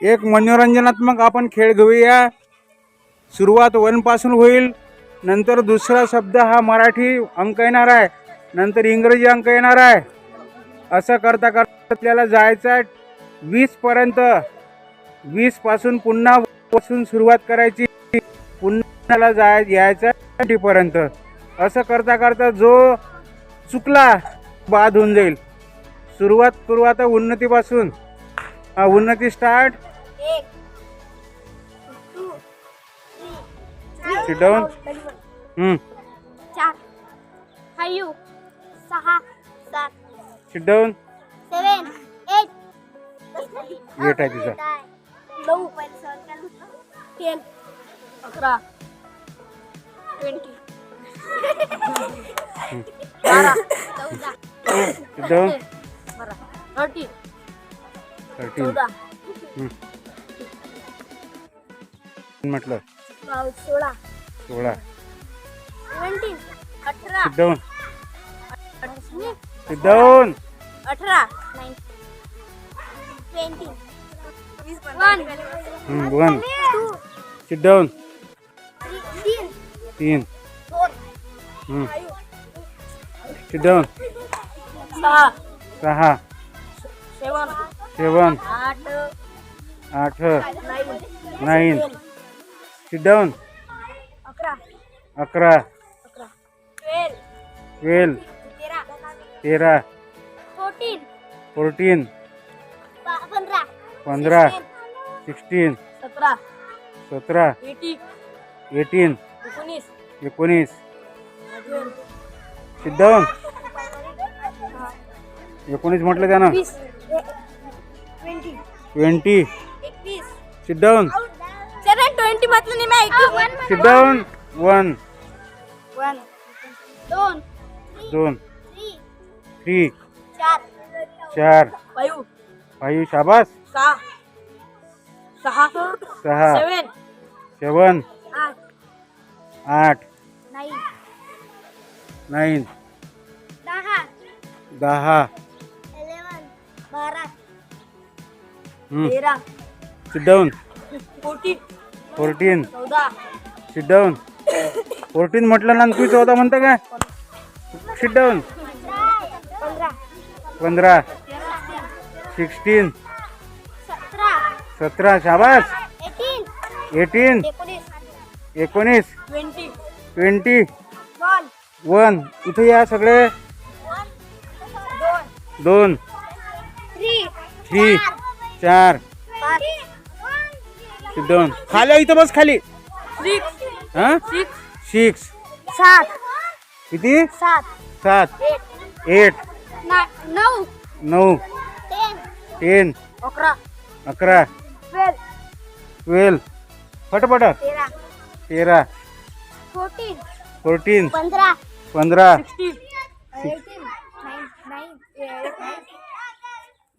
एक मनोरंजनात्मक आपण खेळ घेऊया. सुरुवात वनपासून होईल. नंतर दुसरा शब्द हा मराठी अंक येणार आहे. नंतर इंग्रजी अंक येणार आहे. असं करता करता आपल्याला जायचं आहे वीसपर्यंत वीसपासून पुन्हा पासून सुरुवात करायची. पुन्हा जाय यायचं थर्टीपर्यंत असं करता करता जो चुकला बाद होऊन जाईल. सुरुवात सुरुवात उन्नतीपासून. हा उन्नती स्टार्ट एक टू थ्री Sit down. हम्म. चार फाईव्ह सहा सात sit down seven eight. Eight आहे तिचा. नऊ. टेन अकरा ट्वेंटी. बारा चौदा. सिट डाऊन बारा थर्टी थर्टीन चौदा. म्हटलं? सोळा. सोळा. सिट डाऊन अठरा. One one. Two sit down तीन. डाऊन सहा. सहा. सेवन सेवन आठ. आठ. नाईन सिट डाऊन अकरा. अकरा. अकरा. ट्वेल्व ट्वेल्व तेरा. तेरा. फोर्टीन फोर्टीन पंधरा. पंधरा. सिक्स्टीन सतरा. सतरा. एटी एटीन एकोणीस. एकोणीस. सिट डाऊन एकोणीस म्हटलं त्यानं. ट्वेंटी ट्वेंटी एकवीस. सिट डाऊन म्हटलं नाही मी एकवीस सिट डाऊन वन वन. दोन. दोन. थ्री चार. चार. फाईव्ह फाईव्ह शाबास. सहा. सहा. सहा. सेवन सेवन आठ. आठ. Nine nine. दहा. दहा. इलेवन बारा. हम्म. तेरा. Sit down fourteen fourteen. Down fourteen म्हटलं ना तू चौदा म्हणतं काय? सिट डाऊन पंधरा. सिक्स्टीन सतरा. शाबास. एटीन एकोणीस. ट्वेंटी वन इथे या सगळे. दोन थ्री चार डाऊन खाली इथं बस खाली. सिक्स हा? सिक्स सिक्स सात. किती? सात. सात. एट. ना- नऊ. नऊ. टेन. टेन. अकरा. अकरा. ट्वेल्व. ट्वेल्व. फटाफट तेरा. तेरा. फोर्टीन. फोर्टीन. पंधरा. पंधरा. सिक्स्टीन. एटीन नाईन नाईन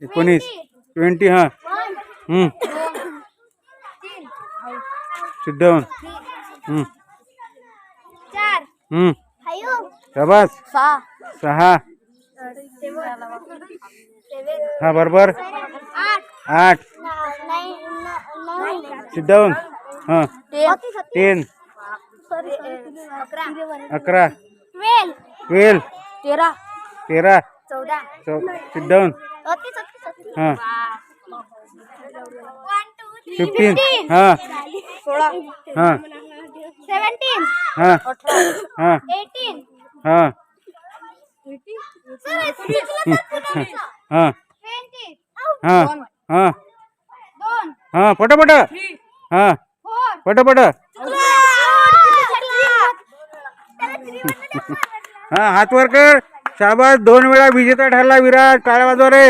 एकोणीस. ट्वेंटी हां. वन. हम्म. दोन डाऊन थ्री हम्म चार. हम्म फाईव्ह. शाबास सहा. सहा. हा बरोबर. आठ. आठ. सिट डाऊन हां. टेन अकरा. ट्वेल्व. ट्वेल्व. तेरा. तेरा. चौदा. सिट डाऊन हां. फिफ्टीन हां. सोळा. हां. सेवन्टीन हां. हां. एटीन हां. हां. हां. हां. हां. पटापट हां. पटापट हां. हात वर कर. शाबास. दोन वेळा विजेता ठरला विराट. काळ्या वाजवा रे